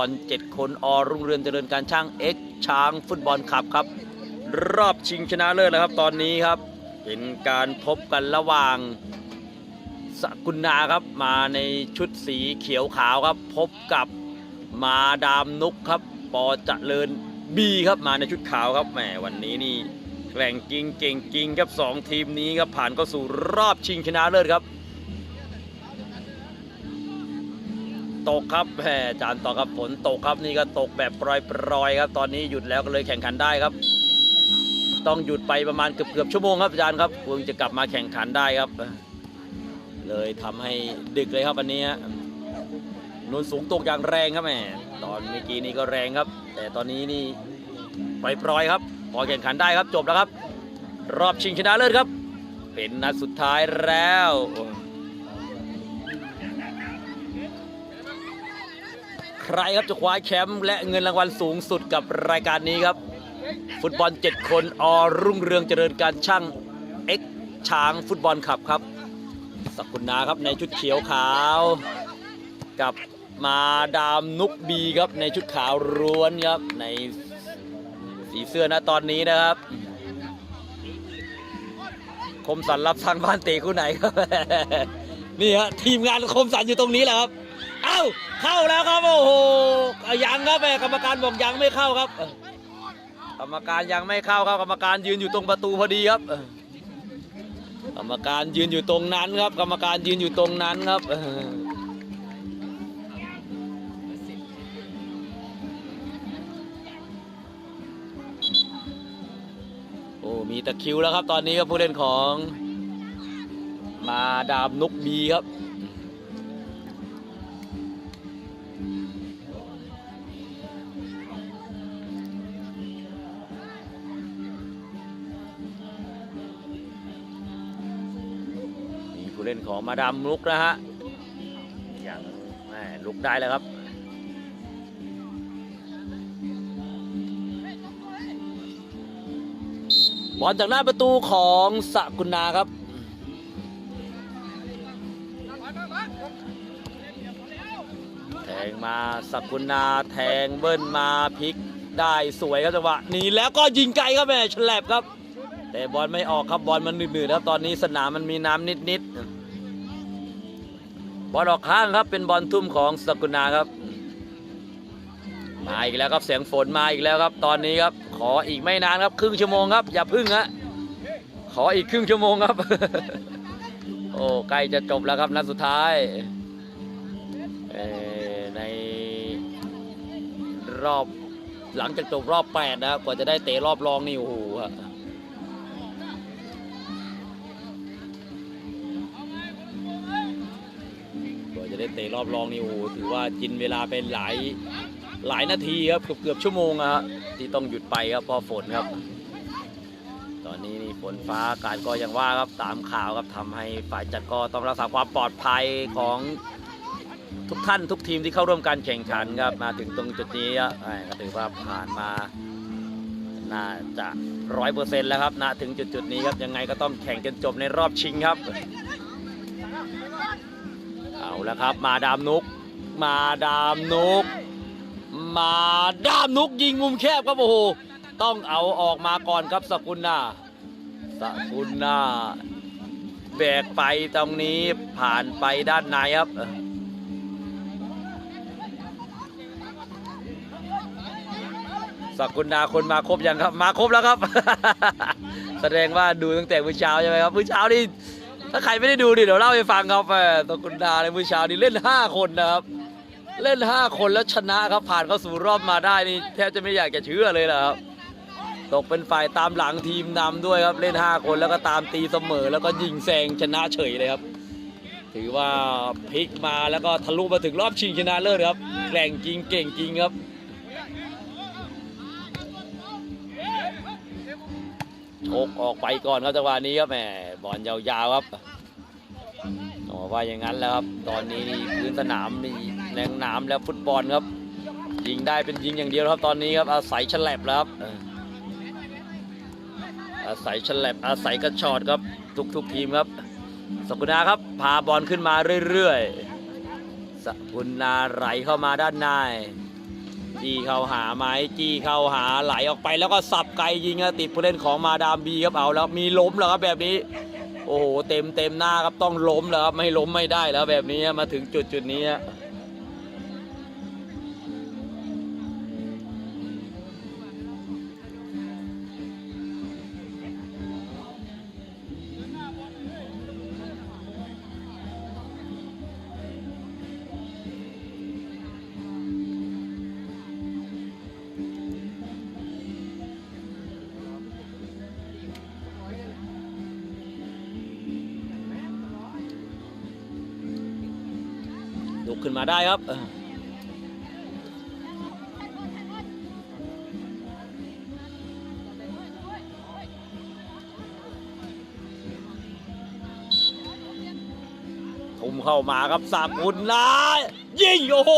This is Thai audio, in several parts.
บอลเจ็ดคนอรุ่งเรืองเจริญการช่างเอ็กช้างฟุตบอลขับครับ รอบชิงชนะเลิศแล้วครับ ตอนนี้ครับ เป็นการพบกันระหว่างสกุลนาครับมาในชุดสีเขียวขาวครับ พบกับมาดามนุกครับ ปอเจริญบีครับมาในชุดขาวครับแหมวันนี้นี่แกร่งจริงเก่งจริงครับสองทีมนี้ครับผ่านเข้าสู่รอบชิงชนะเลิศครับ ตกครับแหมจานต่อครับฝนตกครับนี่ก็ตกแบบปรอยๆครับ ตอนนี้หยุดแล้วก็เลยแข่งขันได้ครับ ต้องหยุดไปประมาณเกือบเกือบชั่วโมงครับอาจารย์ครับเพิ่งจะกลับมาแข่งขันได้ครับ เลยทำให้ดึกเลยครับวันนี้ฮะนสูงตกอย่างแรงครับแหมตอนเมื่อกี้นี่ก็แรงครับ แต่ตอนนี้นี่ปล่อยๆครับ พอแข่งขันได้ครับจบแล้วครับ รอบชิงชนะเลิศครับ เป็นนัดสุดท้ายแล้ว ใครครับจะคว้าแชมป์และเงินรางวัลสูงสุดกับรายการนี้ครับ ฟุตบอล 7 คนอรุ่งเรืองเจริญการช่างเอ็กช้างฟุตบอลขับครับสกุลนาครับในชุดเขียวขาว กับมาดามนุกบีครับในชุดขาวร้วนครับในสีเสื้อนะตอนนี้นะครับ คมสันรับทางบ้านเตะคู่ไหนครับ นี่ฮะทีมงานคมสันอยู่ตรงนี้แหละครับ เอ้า เข้าแล้วครับ โอ้โหยังครับแม่กรรมการบอกยังไม่เข้าครับ กรรมการยังไม่เข้าครับ กรรมการยืนอยู่ตรงประตูพอดีครับ กรรมการยืนอยู่ตรงนั้นครับ กรรมการยืนอยู่ตรงนั้นครับโอ้มีตะคิวแล้วครับตอนนี้ครับผู้เล่นของมาดามนุกบีครับ มาดามลุกนะฮะอย่างแม่ลุกได้แล้วครับบอลจากหน้าประตูของสกุณนาครับแทงมาสกุลนาแทงเบิ้ลมาพลิกได้สวยครับจังหวะนี้แล้วก็ยิงไกลครับแม่ฉลับครับ แต่บอลไม่ออกครับบอลมันหนืดๆครับตอนนี้สนามมันมีน้ำนิดๆ บอลออกข้างครับเป็นบอลทุ่มของสกุลนาครับ มาอีกแล้วครับเสียงฝนมาอีกแล้วครับ ตอนนี้ครับ ขออีกไม่นานครับ ครึ่งชั่วโมงครับ อย่าพึ่งฮะขออีกครึ่งชั่วโมงครับ โอ้ใกล้จะจบแล้วครับนัดสุดท้ายในรอบหลังจากจบรอบแปดนะครับกว่าจะได้เตะรอบรองนี่โอ้โห ได้เตะรอบรองนี่โอ้โหถือว่ากินเวลาเป็นหลายหลายนาทีครับเกือบเกือบชั่วโมงอะฮะที่ต้องหยุดไปครับเพราะฝนครับ ตอนนี้นี่ฝนฟ้าอากาศก็ยังว่าครับตามข่าวครับทำให้ฝ่ายจัดก็ต้องรักษาความปลอดภัยของทุกท่านทุกทีมที่เข้าร่วมการแข่งขันครับมาถึงตรงจุดนี้ก็ถือว่าผ่านมาน่าจะร้อยเปอร์เซ็นต์แล้วครับนะถึงจุดจุดๆนี้ครับยังไงก็ต้องแข่งจนจบในรอบชิงครับ เอาแล้วครับ มาดามนุก มาดามนุก มาดามนุกยิงมุมแคบครับโอ้โหต้องเอาออกมาก่อนครับสกุลนาสกุลนาแบกไปตรงนี้ผ่านไปด้านในครับสกุลนาคนมาครบยังครับ มาครบแล้วครับ แสดงว่าดูตั้งแต่เมื้อเช้าใช่ไหมครับเมื้อเช้านี่ ถ้าใครไม่ได้ดูดิเดี๋ยวเล่าให้ฟังครับแหมตกุนดาในมื้อเช้านี่เล่น 5 คนนะครับ เล่น 5 คนแล้วชนะครับผ่านเข้าสู่รอบมาได้นี่แทบจะไม่อยากจะเชื่อเลยนะครับตกเป็นฝ่ายตามหลังทีมนำด้วยครับเล่น 5 คนแล้วก็ตามตีเสมอ แล้วก็ยิงแซงชนะเฉยเลยครับ ถือว่าพลิกมาแล้วก็ทะลุมาถึงรอบชิงชนะเลิศครับแกร่งจริงเก่งจริงครับ โชกออกไปก่อนครับจังหวะนี้ครับแหมบอลยาวๆครับโอ้ว่าอย่างนั้นแล้วครับ ตอนนี้นี่พื้นสนามนี่แรงหนามแล้วฟุตบอลครับ ยิงได้เป็นยิงอย่างเดียวครับตอนนี้ครับอาศัยฉลับแล้วครับอออาศัยฉลับอาศัยกระชอดครับทุกๆทีมครับสกุณาครับพาบอลขึ้นมาเรื่อยๆสกุณาไหลเข้ามาด้านใน จี้เข้าหาไม้จี้เข้าหาไหลออกไปแล้วก็สับไกลยิงติดผู้เล่นของมาดามบีครับเอาแล้วมีล้มแล้วครับแบบนี้ โอ้โหเต็มเต็มหน้าครับต้องล้มแล้วครับไม่ล้มไม่ได้แล้วแบบนี้มาถึงจุดจุดนี้ ได้ครับเออทุ่มเข้ามาครับสากุลนะยิงโอ้โห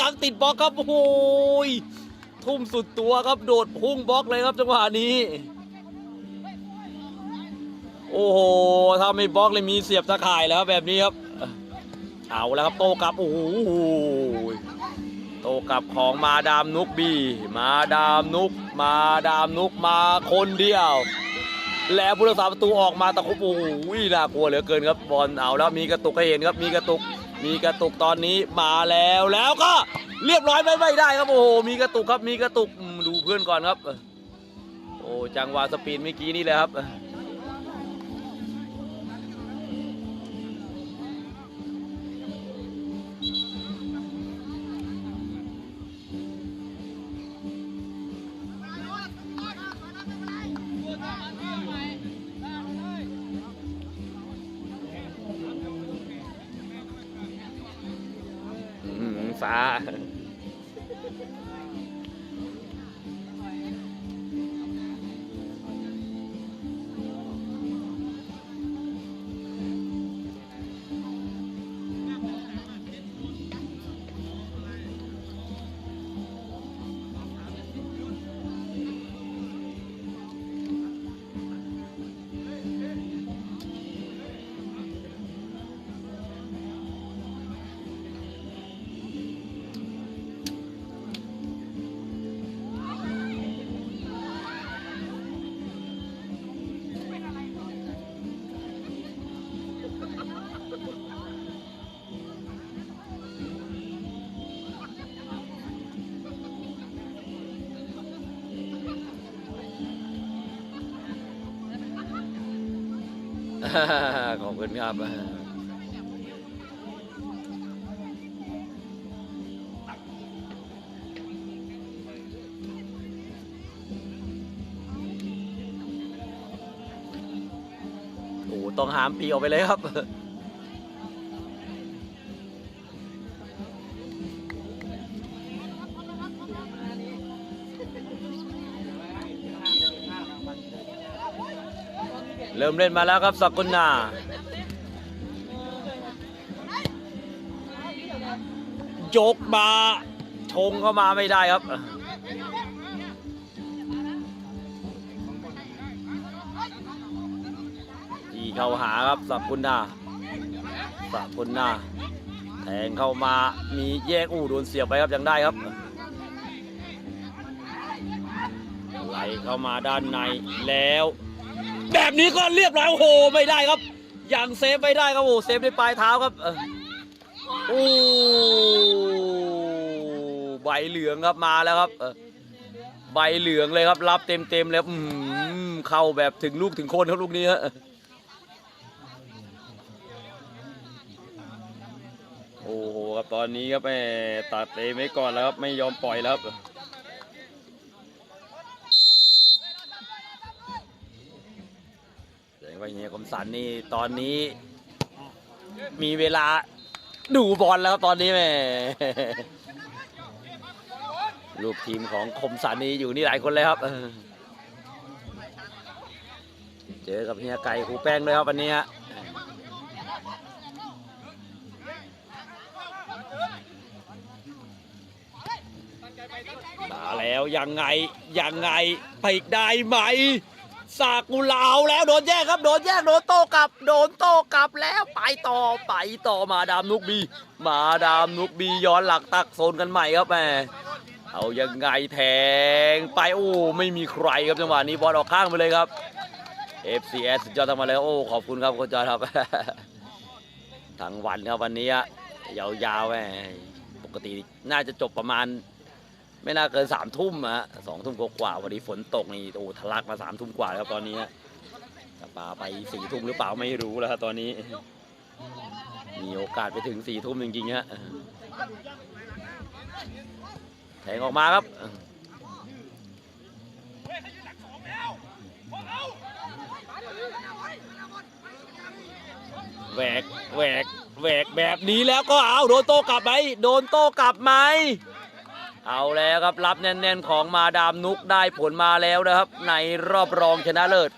ยังติดบล็อกครับโอ้โหทุ่มสุดตัวครับโดดพุ่งบล็อกเลยครับจังหวะนี้ โอ้โหถ้าไม่บล็อกเลยมีเสียบตะข่ายแล้วครับแบบนี้ครับ เอาแล้วครับโตกลับโอ้โหโตกลับของมาดามนุกบีมาดามนุกมาดามนุกมาคนเดียว แล้วผู้รักษาประตูออกมาตะคุบโอ้โหน่ากลัวเหลือเกินครับบอลเอาแล้วมีกระตุกให้เห็นครับมีกระตุกมีกระตุกตอนนี้มาแล้วแล้วก็เรียบร้อยไม่ไม่ได้ครับโอ้โหมีกระตุกครับมีกระตุกดูเพื่อนก่อนครับ โอ้จังหวะสปีดเมื่อกี้นี่แหละครับ ขอบคุณครับโอ้ต้องหามปีออกไปเลยครับ ริ่มเล่นมาแล้วครับสักุลนายกมาชงเข้ามาไม่ได้ครับที่เข้าหาครับสักุลนาสักุลนาแทงเข้ามามีแยกอู้โดนเสียบไปครับยังได้ครับไหลเข้ามาด้านในแล้ว แบบนี้ก็เรียบร้อยโอ้โหไม่ได้ครับยังเซฟไม่ได้ครับโอ้เซฟด้วยปลายเท้าครับโอ้ใบเหลืองครับมาแล้วครับใบเหลืองเลยครับ รับเต็มเต็มๆเลยอืมเข้าแบบถึงลูกถึงคนครับลูกนี้ฮะโอ้โหครับตอนนี้ครับแม่ตัดเตะไว้ก่อนแล้วครับไม่ยอมปล่อยแล้วครับ ว่าเฮียคมสันนี่ตอนนี้ มีเวลาดูบอลแล้วครับตอนนี้แหม่ลูกทีมของคมสันนี่อยู่นี่หลายคนเลยครับเจอกับเฮียไก่ครูแป้งด้วยครับวันนี้ฮะมาแล้วยังไงยังไงไปได้ไหม สากุลาวแล้วโดนแย่ครับ โดนแย่โดนโตกลับ โดนโตกลับแล้วไปต่อไปต่อมาดามนุกบี มาดามนุกบีย้อนหลักตักโซนกันใหม่ครับแม่เอายังไงแทงไปโอ้ไม่มีใครครับจังหวะนี้บอลออกข้างไปเลยครับ FCS สุดยอดทำมาเลยโอ้ขอบคุณครับคุณจอยครับทั้งวันครับวันนี้ยาวๆแหมปกติน่าจะจบประมาณ ไม่น่าเกินสามทุ่มอะสองทุ่มกว่าวันนี้ฝนตกนี่โอ้ทะลักมาสามทุ่มกว่าแล้วตอนนี้จะปาไปสี่ทุ่มหรือเปล่าไม่รู้แล้วครับตอนนี้ มีโอกาสไปถึงสี่ทุ่มจริงๆฮะแทงออกมาครับแหวกแหวกแหวกแบบนี้แล้วก็เอาโดนโต้กลับไหมโดนโต้กลับไหม เอาแล้วครับรับแน่นๆของมาดามนุกได้ผลมาแล้วนะครับ ในรอบรองชนะเลิศ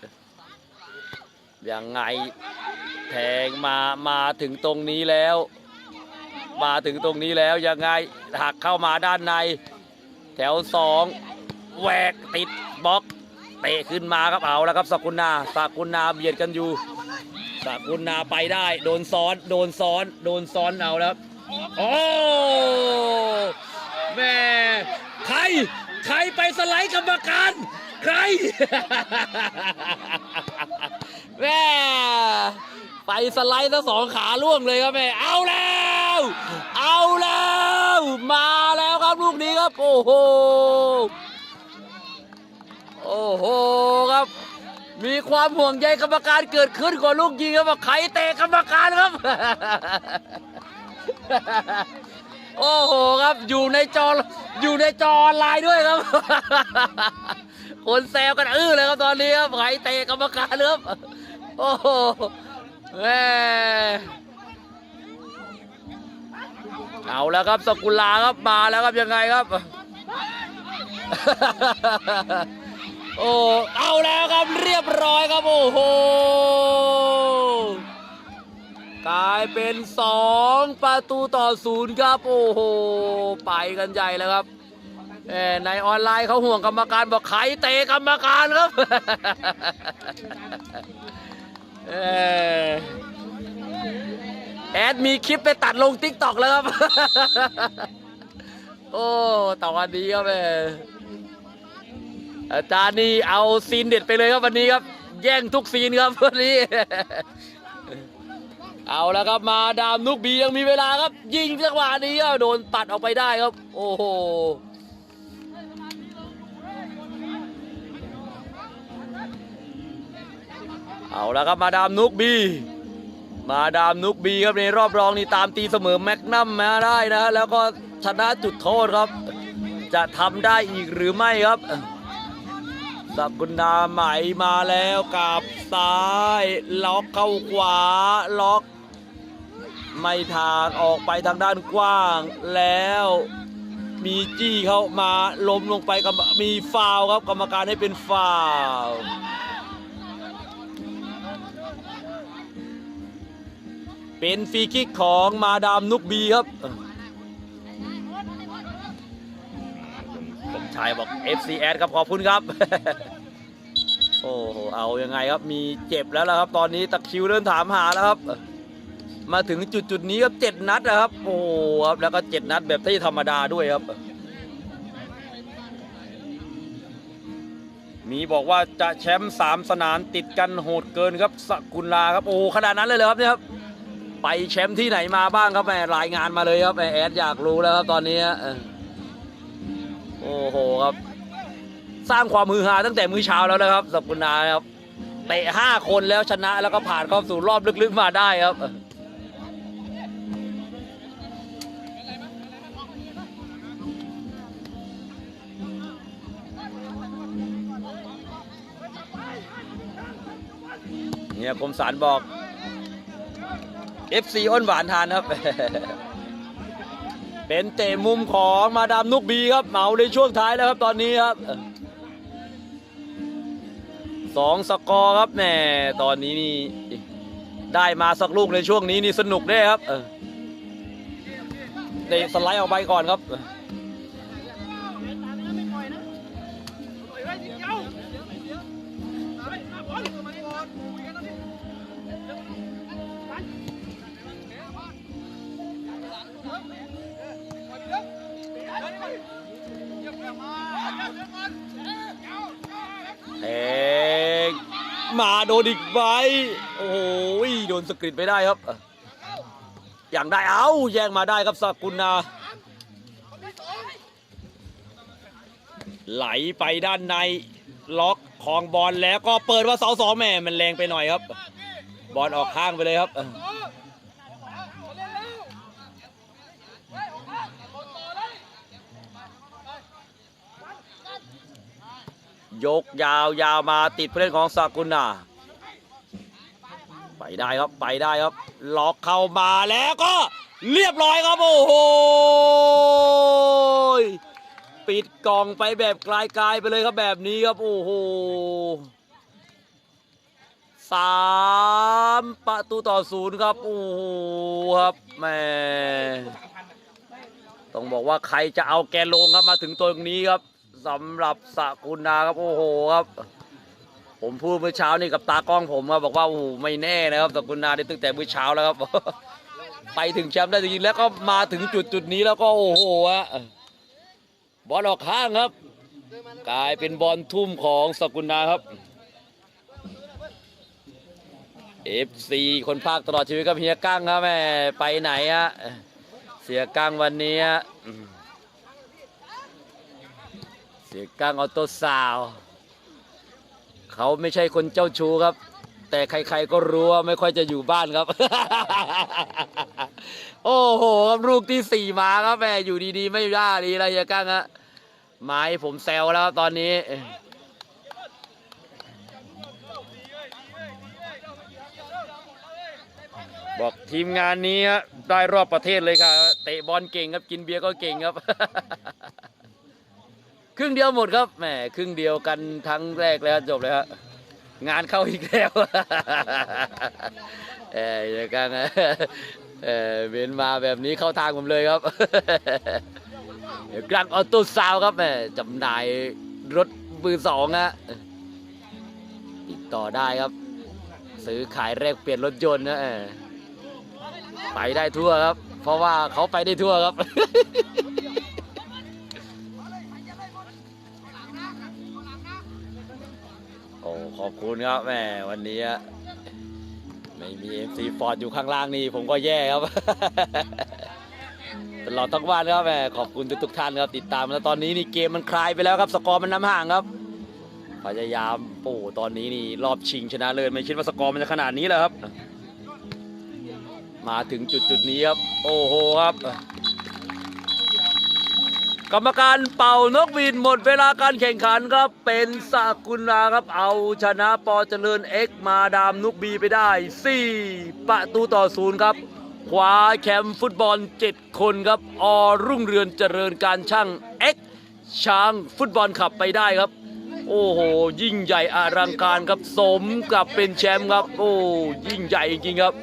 ยังไงแทงมามาถึงตรงนี้แล้ว มาถึงตรงนี้แล้วยังไงหักเข้ามาด้านใน แถวสองแหวกติดบล็อกเตะขึ้นมาครับเอาแล้วครับสกุลนาสกุลนาเบียดกันอยู่สกุลนาไปได้ โดนซ้อน โดนซ้อน โดนซ้อนเอาแล้วโอ้ แม่ใคร ใครไปสไลด์กรรมการ ใครแม่ไปสไลด์ทั้งสองขาล่วงเลยครับแม่ เอาแล้ว เอาแล้ว มาแล้วครับลูกนี้ครับ โอ้โห โอ้โหครับ มีความห่วงใยกรรมการเกิดขึ้นกว่าลูกยิงครับว่าใครเตะกรรมการครับ โอ้โหครับอยู่ในจออยู่ในจอออนไลน์ด้วยครับ คนแซวกันอื้อเลยครับตอนนี้ครับใครเตะกรรมการครับโอ้โหแม่เอาแล้วครับสกุลาครับมาแล้วครับยังไงครับ โอ้เอาแล้วครับเรียบร้อยครับโอ้โห กลายเป็นสองประตูต่อศูนย์ครับ โอ้โห ไปกันใหญ่แล้วครับเอ่อในออนไลน์เขาห่วงกรรมการบอกใครเตะกรรมการครับแอดมีคลิปไปตัดลงทิกตอกแล้วครับ โอ้ตอนนี้ครับแม่อาจารย์นี่เอาซีนเด็ดไปเลยครับวันนี้ครับ แย่งทุกซีนครับวันนี้ เอาแล้วครับมาดามนุกบียังมีเวลาครับ ยิงจังหวะนี้ก็โดนตัดออกไปได้ครับ โอ้โหเอาแล้วครับมาดามนุกบี มาดามนุกบีครับในรอบรองนี่ตามตีเสมอแม็กนัมมาได้นะแล้วก็ชนะจุดโทษครับ จะทำได้อีกหรือไม่ครับ สักุณาไหมมาแล้วกับซ้าย ล็อกเข้าขวา ล็อก ไม่ทางออกไปทางด้านกว้าง แล้วมีจี้เข้ามาล้มลงไปกับมีฟาวครับกรรมการให้เป็นฟาวเป็นฟรีคิกของมาดามนุกบีครับ ชายบอก FCS ครับขอบคุณครับ โอ้โหเอายังไงครับมีเจ็บแล้วล่ะครับ ตอนนี้ตะคิวเริ่มถามหาแล้วครับ มาถึงจุดจุดนี้ครับเจ็ดนัดนะครับ โอ้โหครับแล้วก็เจ็ดนัดแบบที่ธรรมดาด้วยครับ มีบอกว่าจะแชมป์สามสนามติดกันโหดเกินครับสกุลลาครับโอ้ขนาดนั้นเลยเลยครับเนี่ยครับไปแชมป์ที่ไหนมาบ้างครับแหมรายงานมาเลยครับแหมแอดอยากรู้แล้วครับตอนนี้ โอ้โหครับ สร้างความมือฮาตั้งแต่มื้อเช้าแล้วนะครับสับกุณาครับเตะห้าคนแล้วชนะแล้วก็ผ่านเข้าสู่รอบลึกๆมาได้ครับเนี่ยคมสารบอก FC อ้นหวานทานครับ เป็นเตะมุมของมาดามนุกบีครับเหมาในช่วงท้ายแล้วครับตอนนี้ครับสองสกอร์ครับแหม่ตอนนี้นี่ได้มาสักลูกในช่วงนี้นี่สนุกแน่ครับเออเตะสไลด์ออกไปก่อนครับ มาโดนอีกใบโอ้โหโดนสกริดไปได้ครับอย่างได้เอาแย่งมาได้ครับสกุลนาไหลไปด้านในล็อกของบอลแล้วก็เปิดว่าเสาสองแม่มันแรงไปหน่อยครับ บอลออกข้างไปเลยครับ ยกยาวยาวมาติดผู้เล่นของสกุลนาไปได้ครับไปได้ครับล็อกเข้ามาแล้วก็เรียบร้อยครับโอ้โหปิดกล่องไปแบบไกลๆไปเลยครับแบบนี้ครับโอ้โหสามประตูต่อศูนย์ครับโอ้โหครับแม่ต้องบอกว่าใครจะเอาแกนลงครับมาถึงตรงนี้ครับ สำหรับสกุลนาครับ โอ้โหครับ ผมพูดเมื่อเช้านี่กับตากล้องผมครับบอกว่าโอ้โหไม่แน่นะครับสกุลนาได้ตั้งแต่เมื่อเช้าแล้วครับ ไปถึงแชมป์ได้จริงๆแล้วก็มาถึงจุดจุดนี้แล้วก็โอ้โหอะบอลออกข้างครับ กลายเป็นบอลทุ่มของสกุลนาครับ FC คนภาคตลอดชีวิตกับเฮียกั้งครับแม่ไปไหนอะเสียกั้งวันนี้อะ สียกั้งออโต้ซาวเขาไม่ใช่คนเจ้าชู้ครับ แต่ใครๆก็รู้ว่าไม่ค่อยจะอยู่บ้านครับ โอ้โหครับลูกที่สี่มาครับแม่อยู่ดีๆ ไม่ได้ดีอะไรอย่ากั้งฮะไม้ผมแซวแล้วครับตอนนี้บอกทีมงานนี้ได้รอบประเทศเลยครับเตะบอลเก่งครับกินเบียร์ก็เก่งครับ ครึ่งเดียวหมดครับแหมครึ่งเดียวกันทั้งแรกแล้วจบเลยครับงานเข้าอีกแล้วเอออย่างกันนะเออเบนมาแบบนี้เข้าทางผมเลยครับกลางออโต้ซาวครับแหมจำหน่ายรถมือสองฮะติดต่อได้ครับ ซื้อขายแลกเปลี่ยนรถยนต์นะเออไปได้ทั่วครับ เพราะว่าเขาไปได้ทั่วครับ ขอบคุณครับแม่วันนี้ไม่มี MC Ford อร์อยู่ข้างล่างนี่ผมก็แย่ครับ ตลอดทั้งวันครับแม่ขอบคุณทุกๆท่านครับติดตามแล้วตอนนี้นี่เกมมันคลายไปแล้วครับสกอร์มันน้ำห่างครับพยายามโอ้ตอนนี้นี่รอบชิงชนะเลยไม่คิดว่าสกอร์มันจะขนาดนี้แล้วครับ มาถึงจุดจุดๆนี้ครับ โอ้โหครับ กรรมการเป่านกหวีดหมดเวลาการแข่งขันครับ เป็นสากุลาครับเอาชนะปอเจริญเอ็กมาดามนุกบีไปได้ 4 ประตูต่อศูนย์ครับคว้าแชมป์ฟุตบอล 7 คนครับ อรุ่งเรือนเจริญการช่างเอ็กช้างฟุตบอลขับไปได้ครับ โอ้โห ยิ่งใหญ่อลังการครับสมกับเป็นแชมป์ครับ โอ้ยิ่งใหญ่จริงครับ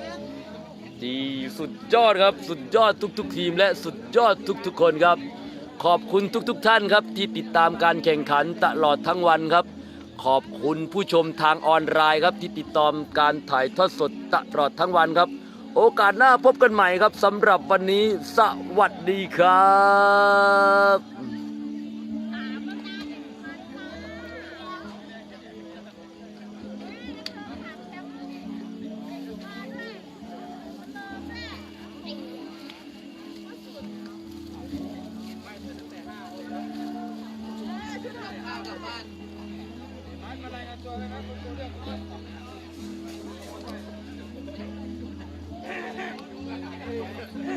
ดีสุดยอดครับ สุดยอดทุกๆทีมและสุดยอดทุกๆคนครับ ขอบคุณทุกๆท่านครับที่ติดตามการแข่งขันตลอดทั้งวันครับ ขอบคุณผู้ชมทางออนไลน์ครับที่ติดตามการถ่ายทอดสดตลอดทั้งวันครับ โอกาสหน้าพบกันใหม่ครับสำหรับวันนี้สวัสดีครับ